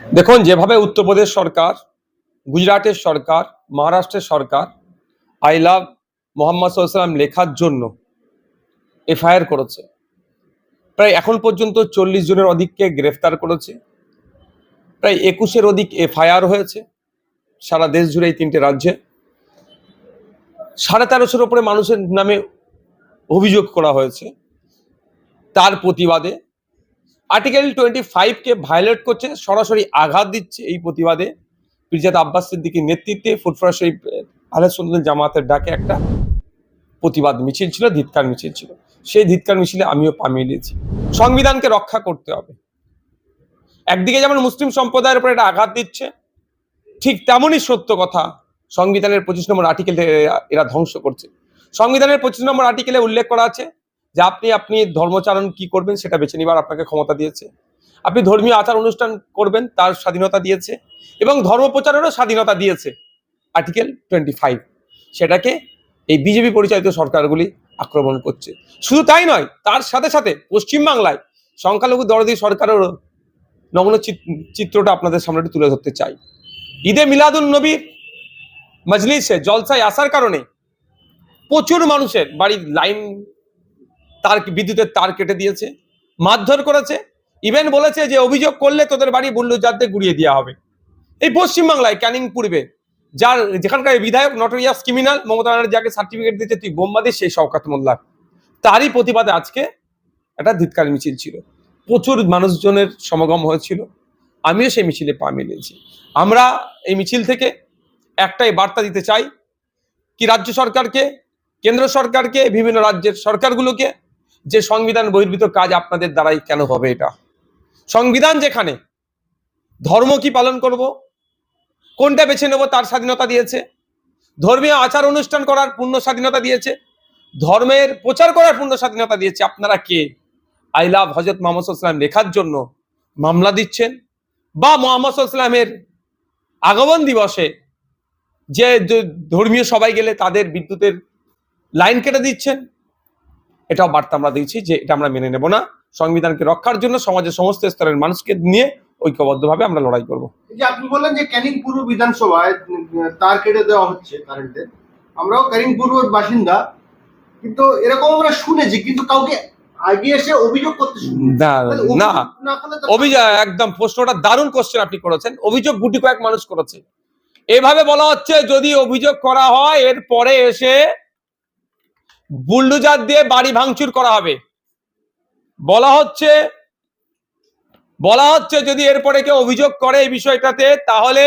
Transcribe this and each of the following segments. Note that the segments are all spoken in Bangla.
দেখুন, যেভাবে উত্তরপ্রদেশ সরকার, গুজরাটের সরকার, মহারাষ্ট্রের সরকার আই লাভ মোহাম্মদ সাল্লাম লেখার জন্য এফআইআর করেছে। প্রায় এখন পর্যন্ত চল্লিশ জনের অধিককে গ্রেফতার করেছে। প্রায় একুশের অধিক এফআইআর হয়েছে সারা দেশ জুড়ে এই তিনটে রাজ্যে। সাড়ে তেরোশোর ওপরে মানুষের নামে অভিযোগ করা হয়েছে। তার প্রতিবাদে আর্টিকেল টোয়েন্টি ফাইভকে ভায়োলেট করছে, সরাসরি আঘাত দিচ্ছে এই প্রতিবাদে। পিরজাদ আব্বাস সিদ্দিকির নেতৃত্বে ফুটফরা শরীফ সুন্দর জামাতের ডাকে একটা প্রতিবাদ মিছিল ছিল, ধিৎকার মিছিল ছিল। সেই ধিৎকার মিছিলে আমিও পামিয়ে মিলিয়েছি সংবিধানকে রক্ষা করতে হবে। একদিকে যেমন মুসলিম সম্প্রদায়ের উপর এটা আঘাত দিচ্ছে, ঠিক তেমনই সত্য কথা, সংবিধানের পঁচিশ নম্বর আর্টিকেল এরা ধ্বংস করছে। সংবিধানের পঁচিশ নম্বর আর্টিকেলে উল্লেখ করা আছে যে আপনি আপনি ধর্মচারণ কি করবেন সেটা বেছে নিবার আপনাকে ক্ষমতা দিয়েছে। আপনি ধর্মীয় আচার অনুষ্ঠান করবেন, তার স্বাধীনতা দিয়েছে এবং ধর্ম প্রচারেরও স্বাধীনতা দিয়েছে। Article twenty five. সেটাকে এই বিজেপি পরিচালিত সরকারগুলি আক্রমণ করছে। শুধু তাই নয়, তার সাথে সাথে পশ্চিমবাংলায় সংখ্যালঘু দরদি সরকারেরও নগ্ন চিত- চিত্রটা আপনাদের সামনে তুলে ধরতে চাই। ঈদে মিলাদুল নবীর মজলিসে জলসায় আসার কারণে প্রচুর মানুষের বাড়ির লাইন তার বিদ্যুতের তার কেটে দিয়েছে, মারধর করেছে। ইভেন বলেছে যে, অভিযোগ করলে তোদের বাড়ি বুল্লুজারদের গুড়িয়ে দেওয়া হবে। এই পশ্চিমবাংলায় ক্যানিং পূর্বে, যার যেখানকার বিধায়ক নটোরিয়াস ক্রিমিনাল মমতা ব্যানার্জি যাকে সার্টিফিকেট দিতে তুই বোম্বাদি, সেই শওকাত মোল্লা তারই প্রতিবাদে আজকে একটা ধিৎকার মিছিল ছিল। প্রচুর মানুষজনের সমাগম হয়েছিল। আমিও সেই মিছিলে পা মিলিয়েছি। আমরা এই মিছিল থেকে একটাই বার্তা দিতে চাই, কি রাজ্য সরকারকে, কেন্দ্র সরকারকে, বিভিন্ন রাজ্যের সরকারগুলোকে যে সংবিধান বহির্ভূত কাজ আপনাদের দ্বারাই কেন হবে এটা? সংবিধান যেখানে, ধর্ম কি পালন করব? কোনটা বেছে নেব তার স্বাধীনতা দিয়েছে? ধর্মীয় আচার অনুষ্ঠান করার পূর্ণ স্বাধীনতা দিয়েছে? ধর্মের প্রচার করার পূর্ণ স্বাধীনতা দিয়েছে আপনারা কে? আই লাভ হজরত মোহাম্মদ সাল্লাম লেখার জন্য মামলা দিচ্ছেন? বা মোহাম্মদ সাল্লামের আগমন দিবসে যে ধর্মীয় সবাই গেলে তাদের বিদ্যুতের লাইন কেটে দিচ্ছেন? এটাও বার্তা আমরা দিচ্ছি যে এটা আমরা মেনে নেব না। সংবিধানকে রক্ষার জন্য সমাজের সমস্ত স্তরের মানুষকে নিয়ে ঐক্যবদ্ধভাবে আমরা লড়াই করব। যে আপনি বললেন যে ক্যানিং পূর্ব বিধানসভায় তার কেটে দেওয়া হচ্ছে কারেন্টের। আমরাও ক্যানিং পূর্বের বাসিন্দা কিন্তু এরকম আমরা শুনেছি কিন্তু কাউকে আগে এসে অভিযোগ করতে না না। অভিযোগ একদম প্রশ্নটা দারুণ কোশ্চেন আপনি করেছেন। অভিযোগ গুটি কয়েক মানুষ করেছে। এভাবে বলা হচ্ছে যদি অভিযোগ করা হয় এর পরে এসে বুলডোজার দিয়ে বাড়ি ভাঙচুর করা হবে। বলা হচ্ছে বলা হচ্ছে যদি এরপরে কেউ অভিযোগ করে এই বিষয়টাতে তাহলে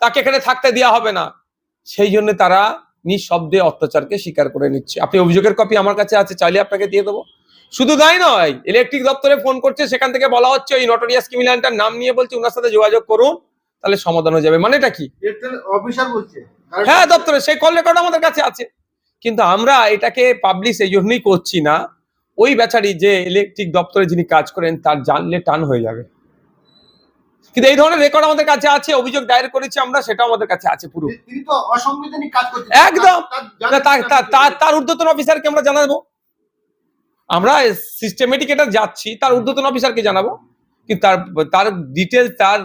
তাকে এখানে থাকতে দেওয়া হবে না। সেই জন্য তারা নিঃশব্দে অত্যাচারকে স্বীকার করে নিচ্ছে। আপনি অভিযোগের কপি আমার কাছে আছে চাইলে আপনাকে দিয়ে দেবো। শুধু তাই নয় ইলেকট্রিক দপ্তরে ফোন করছে সেখান থেকে বলা হচ্ছে ওই নটোরিয়াস ক্রিমিনালটার নাম নিয়ে বলছে ওনার সাথে যোগাযোগ করুন তাহলে সমাধান হয়ে যাবে। মানেটা কি? অফিসার বলছে। হ্যাঁ দপ্তরে সেই কল রেকর্ড আমাদের কাছে আছে। কিন্তু আমরা এটাকে পাবলিশ এই জন্যই করছি না। ওই বেচারি যে ইলেকট্রিক দপ্তরে যিনি কাজ করেন তার জানলে টান হয়ে যাবে। কিন্তু এই ধরনের রেকর্ড আমাদের কাছে আছে অভিযোগ দায়ের করেছি আমরা সেটাও আমাদের কাছে আছে পুরো। একদম। তার ঊর্ধ্বতন অফিসারকে আমরা জানাব? আমরা সিস্টেমেটিক এটা যাচ্ছি তার ঊর্ধ্বতন অফিসারকে জানাব? কিন্তু তার তার ডিটেলস তার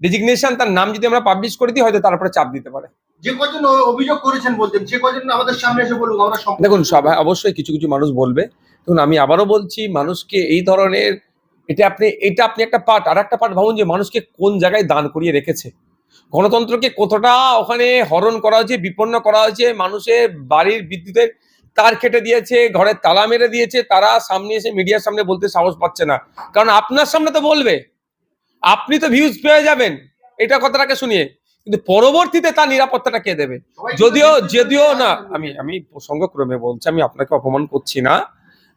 ডেজিগনেশন তার নাম যদি আমরা পাবলিশ করে দিই হয়তো তারপরে চাপ দিতে পারে। যে কজন অভিযোগ করেছেন বলছেন সে কজন আমাদের সামনে এসে আমরা দেখুন সবাই অবশ্যই কিছু কিছু মানুষ বলবে। দেখুন আমি আবারও বলছি মানুষকে এই ধরনের এটা আপনি এটা আপনি একটা পার্ট আর একটা পার্ট ভাবুন যে মানুষকে কোন জায়গায় দান করিয়ে রেখেছে। গণতন্ত্রকে কতটা ওখানে হরণ করা হয়েছে বিপন্ন করা হয়েছে মানুষের বাড়ির বিদ্যুতের তার কেটে দিয়েছে ঘরের তালা মেরে দিয়েছে তারা সামনে এসে মিডিয়ার সামনে বলতে সাহস পাচ্ছে না। কারণ আপনার সামনে তো বলবে। আপনি তো ভিউজ পেয়ে যাবেন। এটা কথাটাকে শুনিয়ে। কিন্তু পরবর্তীতে তার নিরাপত্তাটা কে দেবে? যদিও যদিও না আমি আমি প্রসঙ্গক্রমে বলছি আমি আপনাকে অপমান করছি না।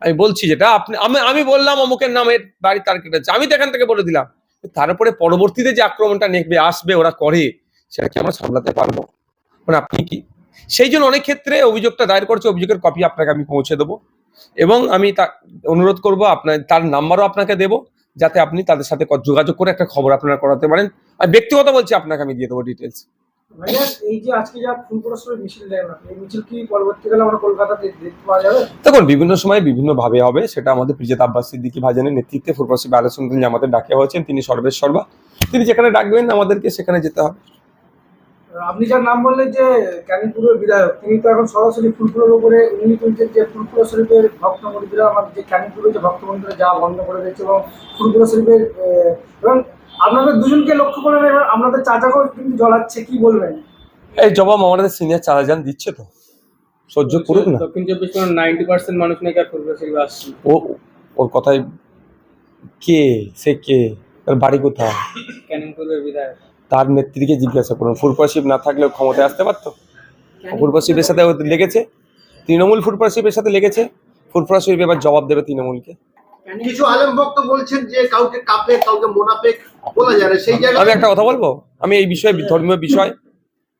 আমি বলছি যেটা আপনি আমি আমি বললাম অমুকের নামের বাড়ি তার কেটেছে আমি তো এখান থেকে বলে দিলাম। তারপরে পরবর্তীতে যে আক্রমণটা নেকবে আসবে ওরা করে সেটা কি আমরা সামলাতে পারব? মানে আপনি কি? সেই জন্য অনেক ক্ষেত্রে অভিযোগটা দায়ের করছে অভিযোগের কপি আপনাকে আমি পৌঁছে দেবো। এবং আমি তা অনুরোধ করব আপনার তার নাম্বারও আপনাকে দেবো। যাতে আপনি তাদের সাথে যোগাযোগ করে একটা খবর আপনারা করাতে পারেন। আর ব্যক্তিগত বলছি আপনাকে আমি দিয়ে দেবো ডিটেলস দেখুন বিভিন্ন সময় বিভিন্ন ভাবে হবে সেটা আমাদের প্রিজাত আব্বাস সিদ্দিকি ভাজানের নেতৃত্বে ফুরপাসি আলোচনা তিনি আমাদের ডাকে হয়েছেন তিনি সর্বেশ্বর বা তিনি যেখানে ডাকবেন আমাদেরকে সেখানে যেতে হবে। আপনি যার নাম বললেন যে ক্যানিপুরের বিধায়ক তিনি তো এখন সরাসরি ফুলপুরের উপরে উনি তুলছেন যে ফুলপুর শরীফের ভক্ত মন্দিরা আমাদের যে ক্যানিপুরের যে ভক্ত মন্দিরে যা বন্ধ করে দিয়েছে এবং ফুলপুর শরীফের এবং আপনাদের দুজনকে লক্ষ্য করে এবার আপনাদের চাচাকেও কিন্তু জ্বলাচ্ছে কি বলবেন? এই জবাব আমাদের সিনিয়র চালাজান দিচ্ছে তো। সহ্য করুক না। দক্ষিণ চব্বিশ পরগনার নাইনটি পার্সেন্ট মানুষ নাকি আর ফুটবল খেলবে আসছে? ও ওর কথায় কে সে কে? তার বাড়ি কোথায়? ক্যানিং পূর্বের বিধায়ক। তার নেত্রীকে জিজ্ঞাসা করুন। ফুরপাশিপ না থাকলেও ক্ষমতায় আসতে পারতো? ফুরপাশিপের সাথে লেগেছে? তৃণমূল ফুরপাশিপের সাথে লেগেছে? ফুরপাশিপ এবার জবাব দেবে তৃণমূলকে। কিছু আলেম ভক্ত বলছেন যে কাউকে কাপে কাউকে মোনাফেক বলা যায় না সেই আমি একটা কথা বলব? আমি এই বিষয়ে ধর্মীয় বিষয়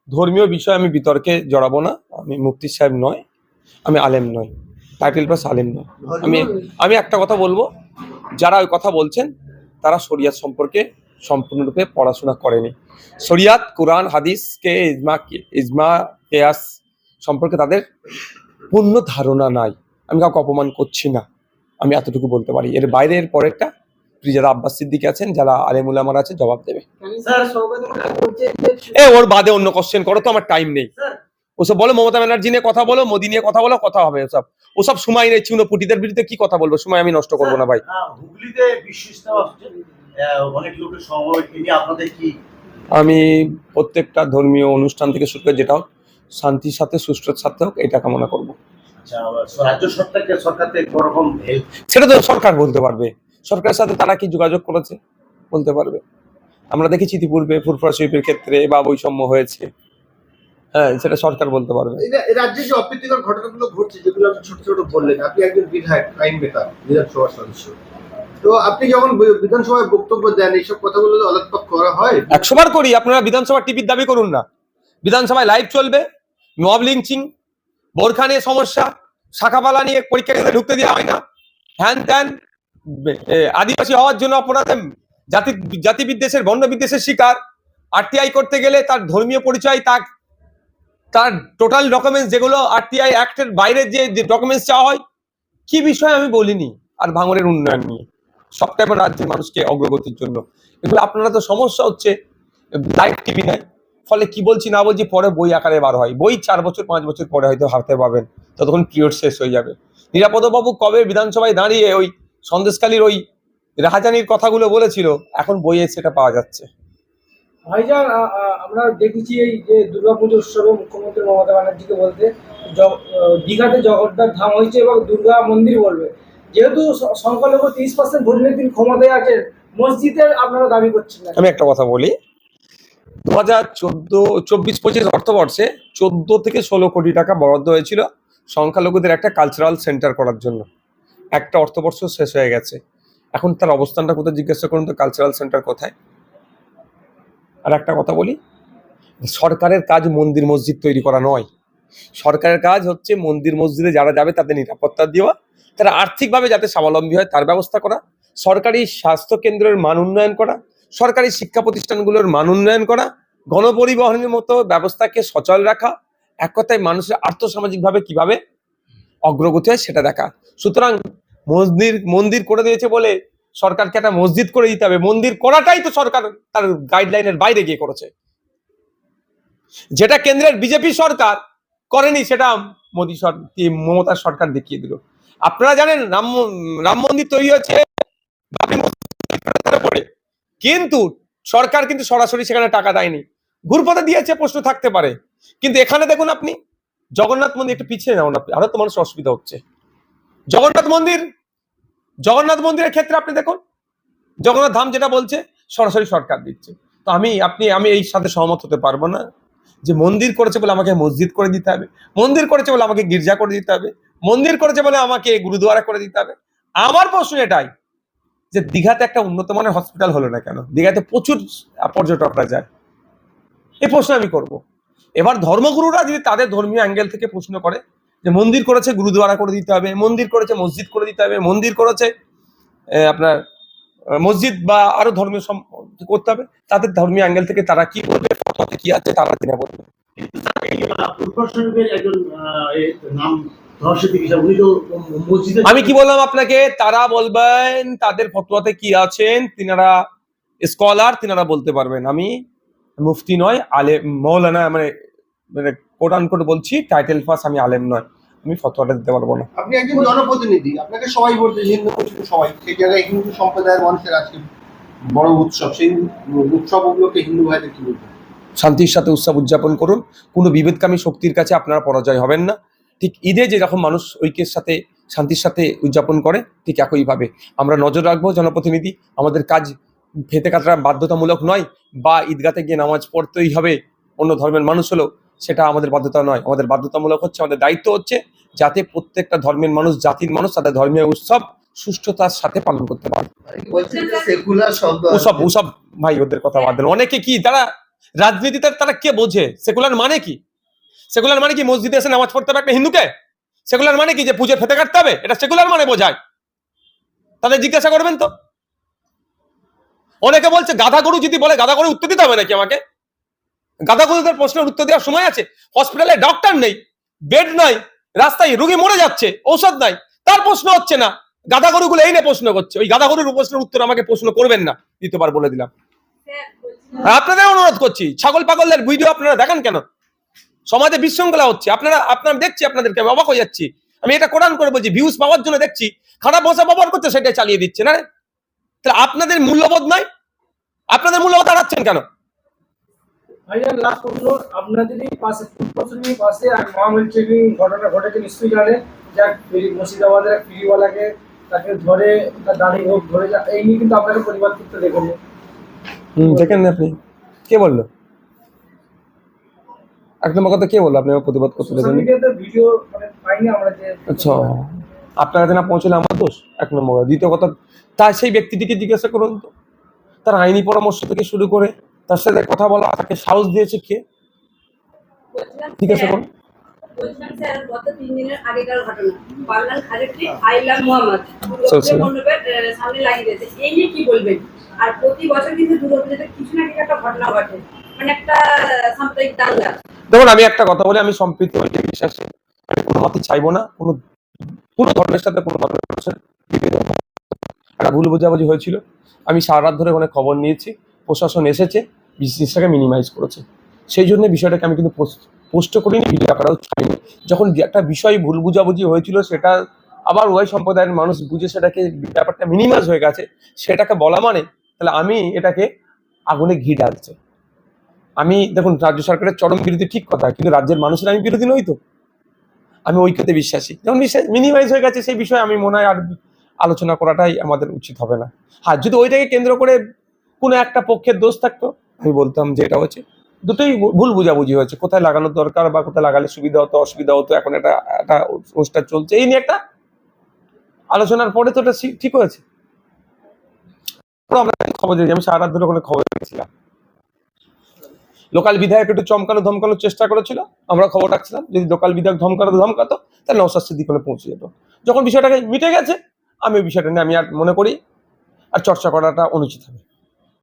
ধর্মীয় বিষয়ে আমি বিতর্কে জড়াবো না। আমি মুফতি সাহেব নয় আমি আলেম নয় টাইটেল প্লাস আলেম নয় আমি আমি একটা কথা বলব। যারা ওই কথা বলছেন তারা শরিয়াত সম্পর্কে সম্পূর্ণরূপে পড়াশোনা করেনি। শরিয়াত কোরআন হাদিসকে ইজমা ইজমা কেয়াস সম্পর্কে তাদের পূর্ণ ধারণা নাই। আমি কাউকে অপমান করছি না। আমি এতটুকু বলতে পারি। এর বাইরে এর পরেরটা যারা আব্বাস সিদ্দিক আছেন যারা আলেমুল আমার আছে জবাব দেবে। এ ওর বাদে অন্য কোশ্চেন করো তো আমার টাইম নেই। ওসব বলো মমতা ব্যানার্জি নিয়ে কথা বলো মোদি নিয়ে কথা বলো কথা হবে ওসব। ওসব সময় নেই চুনো পুটিদের বিরুদ্ধে কি কথা বলব? সময় আমি নষ্ট করব না ভাই। হুগলিতে বিশ্ব অনেক লোকের সমাবেশ নিয়ে আপনাদের কি? আমি প্রত্যেকটা ধর্মীয় অনুষ্ঠান থেকে শুরু করে যেটা হোক শান্তির সাথে সুষ্ঠুর সাথে হোক এটা কামনা করব। আচ্ছা, রাজ্য সরকারকে সরকার কোনোরকম সেটা তো সরকার বলতে পারবে। সরকারের সাথে তারা কি যোগাযোগ করেছে বলতে পারবে। আমরা দেখেছি ইতিপূর্বে ফুরফুরা শরীফের ক্ষেত্রে বা বৈষম্য হয়েছে। হ্যাঁ সেটা সরকার বলতে পারবে। এই যে- এই রাজ্যে যে অপ্রীতিকর ঘটনাগুলো ঘটছে যেগুলো আপনি ছোট ছোট বললেন আপনি একজন বিধায়ক আইন বেকার বিধানসভার সদস্য। তো আপনি যখন বিধানসভায় বক্তব্য দেন, এইসব কথাগুলো আলোকপাত করা হয়? একশো বার করি, আপনারা বিধানসভা টিভির দাবি করুন না। বিধানসভায় লাইভ চলবে মব লিঞ্চিং বোরখা নিয়ে সমস্যা, শাখাপালা নিয়ে পরীক্ষা ঢুকতে দেওয়া হয় না। হ্যান ত্যান আদিবাসী হওয়ার জন্য আপনারা জাতি জাতি বিদ্বেষের বর্ণ বিদ্বেষের শিকার আরটিআই করতে গেলে তার ধর্মীয় পরিচয়, তার তার টোটাল ডকুমেন্টস যেগুলো আরটিআই অ্যাক্টের বাইরে যে ডকুমেন্টস চাওয়া হয়, কি বিষয় আমি বলিনি, আর ভাঙরের উন্নয়ন নিয়ে। সব টাইপের রাজ্যের মানুষকে অগ্রগতির জন্য। এগুলো আপনারা তো সমস্যা হচ্ছে লাইভ টিভি নাই। ফলে কি বলছি না বলছি, পরে বই আকারে বার হয়। বই চার বছর, পাঁচ বছর পরে হয়তো হাতে পাবেন, ততক্ষণ পিরিয়ড শেষ হয়ে যাবে। নিরাপদবাবু কবে বিধানসভায় দাঁড়িয়ে ওই সন্দেশকালীর ওই রাহাজানির কথাগুলো বলেছিল, এখন বইয়ে সেটা পাওয়া যাচ্ছে। ভাইজান আমরা দেখেছি এই যে দুর্গাপুজো উৎসবে মুখ্যমন্ত্রী মমতা ব্যানার্জিকে বলতে দীঘাতে জগন্নাথ ধাম হয়েছে এবং দুর্গা মন্দির বলবে। যেহেতু সংখ্যালঘু তিরিশ পার্সেন্ট ভোট নিয়ে তিনি ক্ষমতায় আছেন মসজিদের আপনারা দাবি করছেন আমি একটা কথা বলি। দু হাজার চোদ্দ, চব্বিশ, পঁচিশ অর্থবর্ষে চোদ্দ থেকে ষোলো কোটি টাকা বরাদ্দ হয়েছিল সংখ্যালঘুদের একটা কালচারাল সেন্টার করার জন্য। একটা অর্থবর্ষ শেষ হয়ে গেছে। এখন তার অবস্থানটা কোথায় জিজ্ঞাসা করুন তো কালচারাল সেন্টার কোথায়? আর একটা কথা বলি, সরকারের কাজ মন্দির মসজিদ তৈরি করা নয়। সরকারের কাজ হচ্ছে মন্দির মসজিদে যারা যাবে তাদের নিরাপত্তা দেওয়া তারা আর্থিকভাবে যাতে স্বাবলম্বী হয়, তার ব্যবস্থা করা। সরকারি স্বাস্থ্য কেন্দ্রের মান উন্নয়ন করা। সরকারি শিক্ষা প্রতিষ্ঠানগুলোর মান উন্নয়ন করা। গণপরিবহনের মতো ব্যবস্থাকে সচল রাখা। এক কথায় মানুষের আর্থসামাজিকভাবে কীভাবে অগ্রগতি হয় সেটা দেখা। সুতরাং মন্দির মন্দির করে দিয়েছে বলে সরকারকে একটা মসজিদ করে দিতে হবে। মন্দির করাটাই তো সরকার তার গাইডলাইনের বাইরে গিয়ে করেছে। যেটা কেন্দ্রের বিজেপি সরকার করেনি, সেটা মোদী সরকার মমতার সরকার দেখিয়ে দিল। আপনারা জানেন রাম রাম মন্দির তৈরি বাবরি কিন্তু সরকার কিন্তু সরাসরি সেখানে টাকা দেয়নি। ঘুরপথে দিয়েছে, প্রশ্ন থাকতে পারে। কিন্তু এখানে দেখুন আপনি, জগন্নাথ মন্দির একটু পিছিয়ে নেওয়া আপনি, আরও তো মানুষ অসুবিধা হচ্ছে। জগন্নাথ মন্দির, জগন্নাথ মন্দিরের ক্ষেত্রে আপনি দেখুন, জগন্নাথ ধাম যেটা বলছে, সরাসরি সরকার দিচ্ছে। তো আমি, আপনি, আমি এই সাথে সহমত হতে পারব না যে মন্দির করেছে বলে আমাকে মসজিদ করে দিতে হবে, মন্দির করেছে বলে আমাকে গির্জা করে দিতে হবে। মন্দির করেছে বলে আমাকে গুরুদুয়ারা করে দিতে হবে। আমার প্রশ্ন এটাই যে দীঘাতে একটা উন্নত মানের হসপিটাল হলো না কেন? দীঘাতে প্রচুর পর্যটকরা যায়। এই প্রশ্ন আমি করব। এবার ধর্মগুরুরা যদি তাদের ধর্মীয় অ্যাঙ্গেল থেকে প্রশ্ন করে যে মন্দির করেছে গুরুদুয়ারা করে দিতে হবে, মন্দির করেছে মসজিদ করে দিতে হবে, মন্দির করেছে আপনার মসজিদ বা আরও ধর্মীয় করতে হবে, তাদের ধর্মীয় অ্যাঙ্গেল থেকে তারা কি বলবে কি আছে, তারা জেনে বলবে। আমি কি বললাম আপনাকে? তারা বলবেন তাদের ফতোয়াতে কি আছেন? তিনারা স্কলার তিনারা বলতে পারবেন। আমি মুফতি নয় আলে মৌলানা মানে মানে কোট আনকোট বলছি টাইটেল পাস আমি আলেম নয়। আমি ফতোয়াটা দিতে পারব না। আপনি একজন জনপ্রতিনিধি আপনাকে সবাই বলছে হিন্দু মুসলিম সবাই। সেই জায়গায় হিন্দু সম্প্রদায়ের মানুষের আজকে বড় উৎসব। সেই উৎসব উৎসবগুলোকে হিন্দু ভাইদের কি বলবেন? শান্তির সাথে উৎসব উদযাপন করুন। কোনো বিভেদকামী শক্তির কাছে আপনারা পরাজয় হবেন না। ঠিক ঈদে যেরকম মানুষ ঐক্যের সাথে শান্তির সাথে উদযাপন করে ঠিক একইভাবে। আমরা নজর রাখব জনপ্রতিনিধি আমাদের কাজ ফেতে কাটা বাধ্যতামূলক নয় বা ঈদগাতে গিয়ে নামাজ পড়তেই হবে অন্য ধর্মের মানুষ হলেও সেটা আমাদের বাধ্যতা নয়। আমাদের বাধ্যতামূলক হচ্ছে আমাদের দায়িত্ব হচ্ছে যাতে প্রত্যেকটা ধর্মের মানুষ জাতির মানুষ তাদের ধর্মীয় উৎসব সুষ্ঠুতার সাথে পালন করতে পারে। ওসব ওসব ভাই ওদের কথা বাদ অনেকে কি তারা রাজনীতিতে তারা কে বোঝে? সেকুলার মানে কি? সেকুলার মানে কি মসজিদে এসে নামাজ পড়তে হবে একটা হিন্দুকে? সেকুলার মানে কি যে পুজো ফেতে কাটতে হবে? এটা সেকুলার মানে বোঝায়। তাদের জিজ্ঞাসা করবেন তো। অনেকে বলছে গাধা গরু যদি বলে গাধা গরু উত্তর দিতে হবে নাকি আমাকে? গাধা গরুদের প্রশ্নের উত্তর দেওয়ার সময় আছে। হসপিটালে ডক্টর নেই বেড নাই রাস্তায় রুগী মরে যাচ্ছে ঔষধ নাই। তার প্রশ্ন হচ্ছে না গাধা গরুগুলো এই নিয়ে প্রশ্ন করছে। ওই গাধা গরুর প্রশ্নের উত্তর আমাকে প্রশ্ন করবেন না দ্বিতীয়বার বলে দিলাম। আর আপনাদের অনুরোধ করছি ছাগল পাগলের ভিডিও আপনারা দেখান কেন? সমাজে বিশৃঙ্খলা হচ্ছে। আপনারা আপনারা দেখছি আপনাদেরকে আমি অবাক হয়ে যাচ্ছি। আমি এটা কোরআন করে বলছি ভিউজ পাওয়ার জন্য দেখছি। খারাপ ভাষা ব্যবহার করছে সেটাই চালিয়ে দিচ্ছে না রে? তাহলে আপনাদের মূল্যবোধ নাই? আপনাদের মূল্যবোধ হারাচ্ছেন কেন? আপনাদেরই পাশে পাশে এক মহামিল চেকিং ঘটনা ঘটেছে নিশ্চয়ই জানেন যা ফেরি- মুর্শিদাবাদের এক ফেরিওয়ালাকে তাকে ধরে তার দাড়ি হোক ধরে এই নিয়ে কিন্তু আপনাকে পরিবার করতে দেখেন। হুম দেখেন না আপনি। কে বলল? এক নম্বর কথা কে বলল? আপনি আমার প্রতিবাদ করতে ভিডিও মানে পাইনি আমরা যে আচ্ছা। আপনার কাছে না পৌঁছলে আমার দোষ? এক নম্বর কথা। দ্বিতীয় কথা তার সেই ব্যক্তিটিকে জিজ্ঞাসা করুন তো। তার আইনি পরামর্শ থেকে শুরু করে তার সাথে কথা বলা তাকে সাহস দিয়েছে কে? জিজ্ঞাসা করুন। আর প্রতি বছর কিন্তু দুর্গাপুজোতে কিছু না কিছু একটা ঘটনা ঘটে। মানে একটা সাম্প্রদায়িক দাঙ্গা। দেখুন, আমি একটা কথা বলি, আমি সম্প্রীতি ওইটা বিশ্বাসী। আমি কোনো মতে চাইব না, কোনো কোনো ধর্মের সাথে কোনো ধর্মের মানুষের একটা ভুল বোঝাবুঝি হয়েছিল। আমি সারা রাত ধরে ওখানে খবর নিয়েছি, প্রশাসন এসেছে জিনিসটাকে মিনিমাইজ করেছে। সেই জন্য বিষয়টাকে আমি কিন্তু পোস্ট করিনি ভিডিও আকারেও ছাড়িনি। যখন একটা বিষয় ভুল বুঝাবুঝি হয়েছিল, সেটা আবার উভয় সম্প্রদায়ের মানুষ বুঝে সেটাকে ব্যাপারটা মিনিমাইজ হয়ে গেছে, সেটাকে বলা মানে তাহলে আমি এটাকে আগুনে ঘি ঢালছে। আমি, দেখুন, রাজ্য সরকারের চরম বিরোধী ঠিক কথা, কিন্তু রাজ্যের মানুষের আমি বিরোধী নই তো। আমি ঐক্যতে বিশ্বাসী। যেমন মিনিমাইজ হয়ে গেছে সেই বিষয়ে আমি মনে হয় আর আলোচনা করাটাই আমাদের উচিত হবে না। আর যদি ওইটাকে কেন্দ্র করে কোনো একটা পক্ষের দোষ থাকতো, আমি বলতাম যে এটা হচ্ছে, দুটোই ভুল বুঝাবুঝি হয়েছে। কোথায় লাগানোর দরকার বা কোথায় লাগালে সুবিধা হতো, অসুবিধা হতো, এখন একটা একটা অনুষ্ঠান চলছে, এই নিয়ে একটা আলোচনার পরে তো ওটা ঠিক হয়েছে। খবর দিয়েছি আমি সারা রাত ধরে ওখানে খবর দিয়েছিলাম লোকাল বিধায়ক একটু চমকানো ধমকানোর চেষ্টা করেছিল, আমরা খবর রাখছিলাম, যদি লোকাল বিধায়ক ধমকানো ধমকাতো, তাহলে নৌসাদ স্মৃতি করে পৌঁছে যেত। যখন বিষয়টাকে মিটে গেছে, আমি ওই বিষয়টা নিয়ে আমি আর মনে করি, আর চর্চা করাটা অনুচিত হবে।